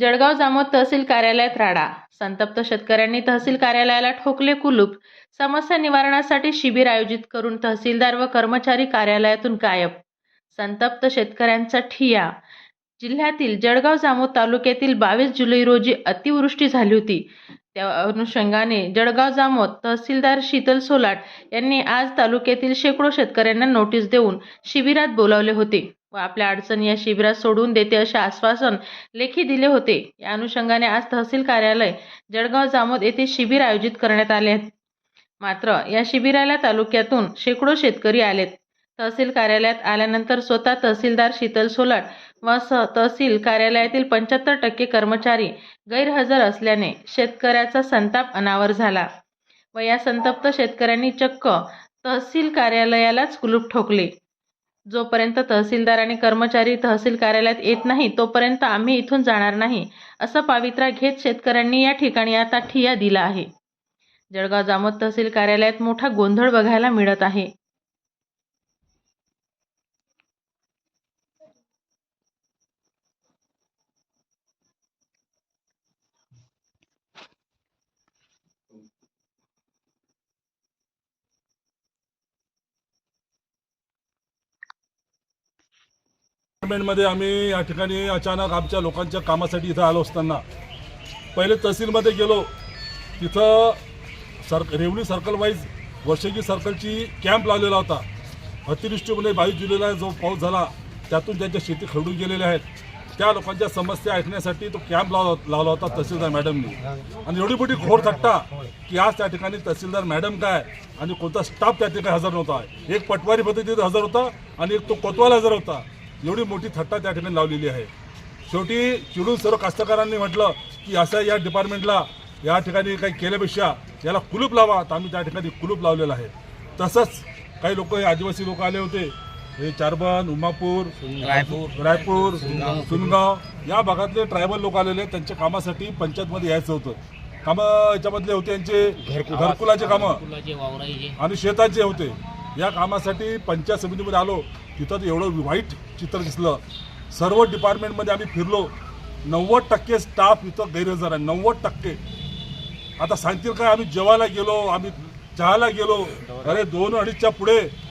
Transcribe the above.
जळगाव जामोद तहसील कार्यालयात राडा. संतप्त शेतकऱ्यांनी तहसील कार्यालयाला ठोकले कुलूप. समस्या निवारणासाठी शिबिर आयोजित करून तहसीलदार व कर्मचारी कार्यालयातून गायब. संतप्त शेतकऱ्यांचा ठिया. जिल्ह्यातील जळगाव जामोद तालुक्यातील बावीस जुलै रोजी अतिवृष्टी झाली होती. त्या अनुषंगाने जळगाव जामोद तहसीलदार शीतल सोलाट यांनी आज तालुक्यातील शेकडो शेतकऱ्यांना नोटीस देऊन शिबिरात बोलावले होते. व आपल्या अडचणी या शिबिरात सोडून देते असे आश्वासन लेखी दिले होते. या अनुषंगाने आज तहसील कार्यालय जळगाव जामोद येथे शिबिर आयोजित करण्यात आले मात्र या शिबिराला तालुक्यातून शेकडो शेतकरी आलेत. तहसील कार्यालयात आल्यानंतर स्वतः तहसीलदार शीतल सोलाट व स तहसील कार्यालयातील पंच्याहत्तर टक्के कर्मचारी गैरहजर असल्याने शेतकऱ्याचा संताप अनावर झाला व या संतप्त शेतकऱ्यांनी चक्क तहसील कार्यालयालाच कुलूप ठोकले. जोपर्यंत तहसीलदार आणि कर्मचारी तहसील कार्यालयात येत नाही तोपर्यंत आम्ही इथून जाणार नाही असं पावित्रा घेत शेतकऱ्यांनी या ठिकाणी आता ठिया दिला आहे. जळगाव जामोद तहसील कार्यालयात मोठा गोंधळ बघायला मिळत आहे. डिपार्टमेंटमध्ये आम्ही या ठिकाणी अचानक आमच्या लोकांच्या कामासाठी इथं आलो असताना. पहिले तहसीलमध्ये गेलो. तिथं सर रेवणी सर्कल वाईज वर्षगी सर्कलची कॅम्प लावलेला होता. अतिवृष्टीमुळे बावीस जुलैला जो पाऊस झाला त्यातून ज्यांच्या शेती खरडून गेलेल्या आहेत. त्या लोकांच्या समस्या ऐकण्यासाठी तो कॅम्प लावला लावला होता तहसीलदार मॅडमनी. आणि एवढी मोठी घोर थट्टा की आज त्या ठिकाणी तहसीलदार मॅडम काय आणि कोणता स्टाफ त्या ठिकाणी हजर नव्हता. एक पटवारी पद्धतीत हजर होता आणि एक तो कोतवाल हजर होता. एवढी मोठी थट्टा त्या ठिकाणी लावलेली आहे. शेवटी चिडून सर्व कास्तकारांनी म्हटलं की असं या डिपार्टमेंटला या ठिकाणी काही केल्यापेक्षा याला कुलूप लावा. तर आम्ही त्या ठिकाणी कुलूप लावलेलं आहे. तसंच काही लोक हे आदिवासी लोक आले होते. हे चारबन उमापूर रायपूर रायपूर सुनगाव. या भागातले ट्रायबल लोक आलेले. त्यांच्या कामासाठी पंचायतमध्ये यायचं होतं. कामं याच्यामधले होते यांचे घरकुलाचे कामं. आणि शेताचे होते. या कामासाठी पंचायत समितीमध्ये आलो. तिथं तर एवढं वाईट चित्र दिसलं. सर्व डिपार्टमेंटमध्ये आम्ही फिरलो. नव्वद टक्के स्टाफ इथं गैरहजर आहे. नव्वद टक्के. आता सांगतील काय आम्ही जेवायला गेलो आम्ही चहाला गेलो? अरे दोन अडीचच्या पुढे.